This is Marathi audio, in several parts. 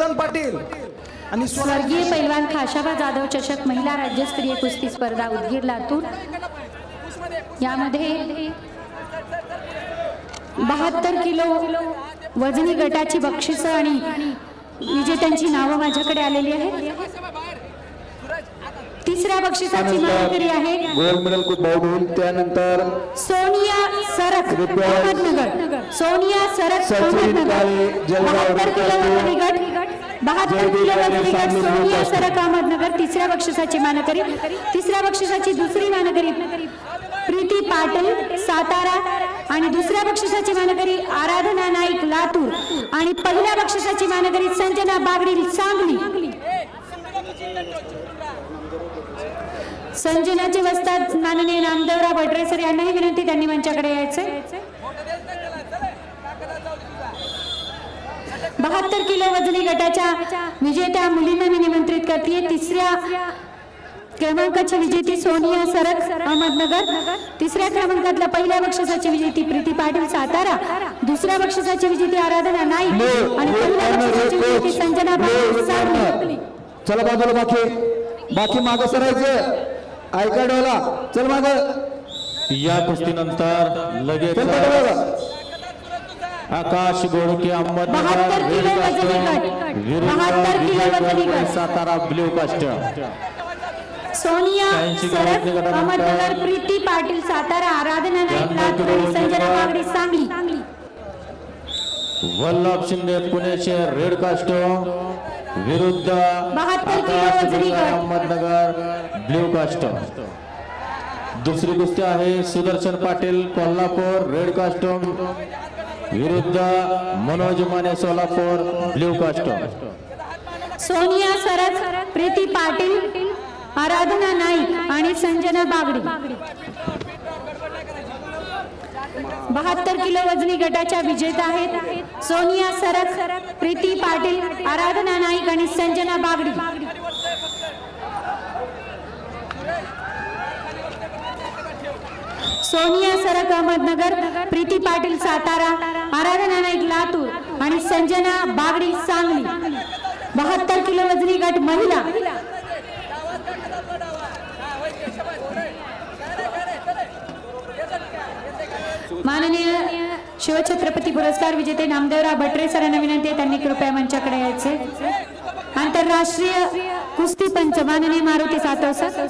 निकेतन पाटील. आणि स्वर्गीय पैलवान खाशाबा जाधव चषक महिला राज्यस्तरीय कुस्ती स्पर्धा उदगीर लातूर. यामध्ये बहात्तर किलो वजनी गटाची बक्षिसं आणि विजेत्यांची नावं माझ्याकडे आलेली आहेत. तिसऱ्या बक्षिसाची मानकरी आहे गोल्ड मेडल को बाउट होईल. त्यानंतर सोनिया सरक अहमदनगर. सोनिया सरक अहमदनगर. बहात्तर किलो वजनी गट बहात्तर किलो वजनी गट जिंकला. सरक अहमदनगर तिसऱ्या बक्षिसाची मानकरी तिसऱ्या बक्षिसाची दुसरी मानकरी प्रीती पाटील सातारा आणि दुसऱ्या बक्षिसाची मानकरी आराधना नाईक लातूर आणि पहिल्या बक्षिसाची मानकरी संजना बागडी सांगली संजनाचे वस्ताद माननीय नामदेवराव वडरेसर यांनाही विनंती त्यांनी मंचाकडे यायचे बहात्तर किलो वजनी गटाच्या विजेत्या मुलींना मी निमंत्रित करते. तिसऱ्या क्रमांकाची विजेती सोनिया सरक अहमदनगर. तिसऱ्या क्रमांकातल्या पहिल्या बक्षिसाची विजेती प्रीती पाटील सातारा. दुसऱ्या बक्षिसाची विजेती आराधना नाईक. आणि पहिल्या बक्षिसाची विजेती संजना चला बाजूला बाकी. बाकी माग सरायचं. ऐका डोला चल माग. या कुस्तीनंतर लगेच. आकाश गट. Satara blue cast Sonia Ahmednagar Preeti Patil Satara Aradhana Naik Sanjana Bagdi Sangli. Vallabh Shinde पुण्याचे रेड कास्ट विरुद्ध. अहमदनगर ब्ल्यू कास्ट दुसरी कुस्ती आहे सुदर्शन पाटील कोल्हापूर रेड कास्ट विरुद्ध मनोज माने सोलापूर ब्ल्यू कास्ट. सोनिया सरस प्रीती पाटील आराधना नाईक आणि संजना बागडी. बहात्तर किलो वजनी गटाच्या विजेत्या आहेत सोनिया सरस प्रीती पाटील आराधना नाईक आणि संजना बागडी. सोनिया सरक अहमदनगर प्रीती पाटील सातारा आराधना नाईक लातूर आणि संजना बागडी सांगली. बहात्तर किलो वजनी गट महिला. माननीय शिवछत्रपती पुरस्कार विजेते नामदेवराव भटरे सरांना विनंती आहे त्यांनी कृपया मंचाकडे यायचे. आंतरराष्ट्रीय कुस्ती पंच माननीय मारुती सातव सर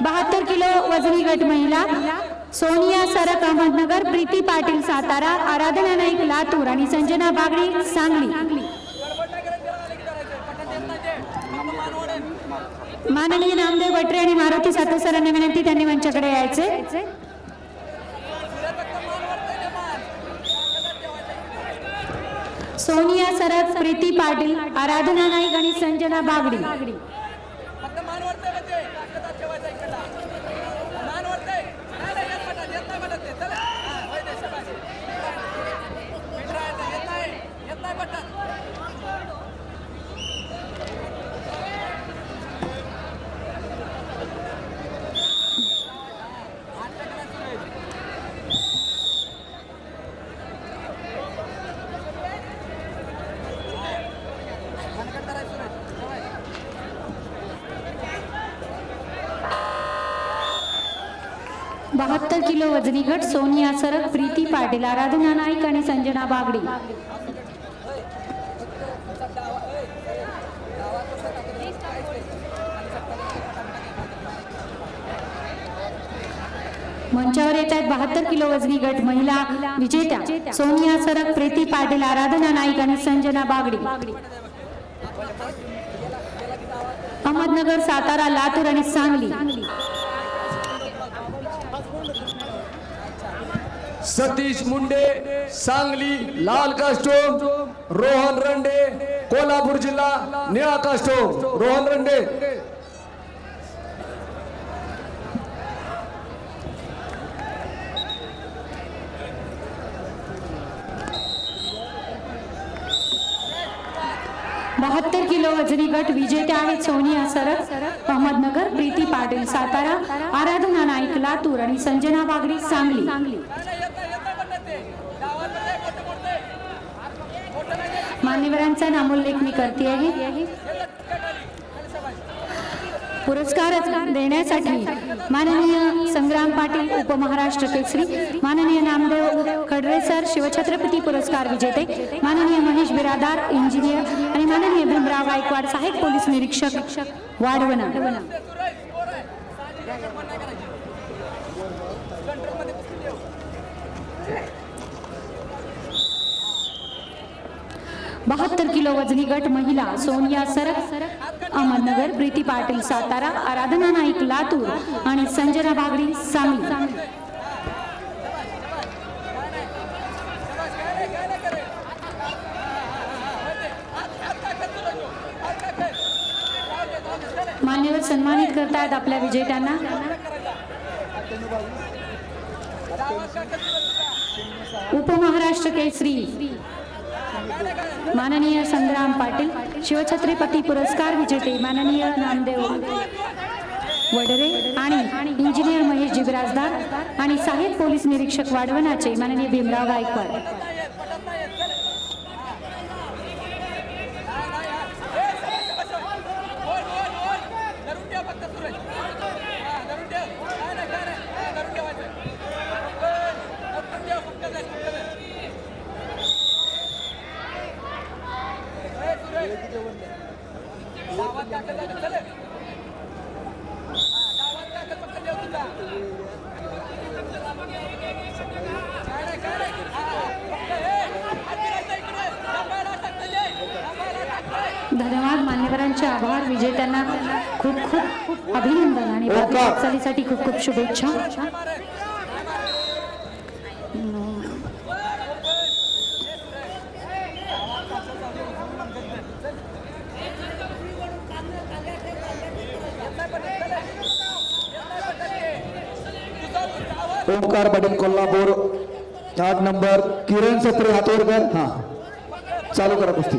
बहात्तर किलो वजनी गट महिला सोनिया सरक अहमदनगर प्रीती पाटील सातारा आराधना नाईक लातूर आणि संजना बागडी सांगली. माननीय नामदेव भटरे आणि मारुती सातव सरांना विनंती त्यांनी मंचाकडे यायचे. सोनिया सरक प्रीती पाटील आराधना नाईक आणि संजना बागडी. बहात्तर किलो वजनी गट सोनिया सरक प्रीती पाटील आराधना नाईक आणि संजना बागडी. मंचावर येत आहेत बहात्तर किलो वजनी गट महिला विजेत्या सोनिया सरक प्रीती पाटील आराधना नाईक आणि संजना बागडी. अहमदनगर सातारा लातूर आणि सांगली. सतीश मुंडे सांगली लाल कास्टोम रोहन रंडे कोल्हापूर जिल्हा निळा कास्टोम रोहन रंडे. बहात्तर किलो वजनी गट विजेते आहेत सोनिया सरक अहमदनगर प्रीती पाटील सातारा आराधना नाईक लातूर आणि संजना बागडी सांगली. मान्यवरांचा नामोल्लेख मी करते आहे पुरस्कार देण्यासाठी माननीय संग्राम पाटील उपमहाराष्ट्र केसरी माननीय नामदेव खडरे सर शिवछत्रपती पुरस्कार विजेते माननीय महेश बिरादार इंजिनियर आणि माननीय भीमराव गायकवाड सहाय्यक पोलीस निरीक्षक वाढवणार बहात्तर किलो वजनी गट महिला सोनिया सरक अहमदनगर प्रीती पाटील सातारा आराधना नाईक लातूर आणि संजना बागडी सांगली. मान्यवर सन्मानित करतायत आपल्या विजेत्यांना. उपमहाराष्ट्र केसरी. माननीय संग्राम पाटील शिवछत्रपती पुरस्कार विजेते माननीय नामदेव वडरे आणि इंजिनियर महेश जिबराजदार आणि साहेब पोलीस निरीक्षक वाढवणाचे माननीय भीमराव गायकवाड. धन्यवाद मान्यवरांचे आभार. विजेत्यांना खूप खूप अभिनंदन आणि हो वाटचालीसाठी खूप खूप शुभेच्छा. ओंकार पाटील कोल्हापूर आठ नंबर किरण सत्रे हातोरकर हा. चालू करा कुस्ती.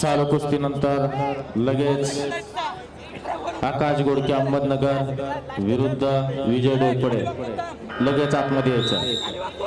चालू कुस्तीनंतर लगेच आकाश गोडके अहमदनगर विरुद्ध विजय डोळपडे लगेच आतमध्ये यायचं.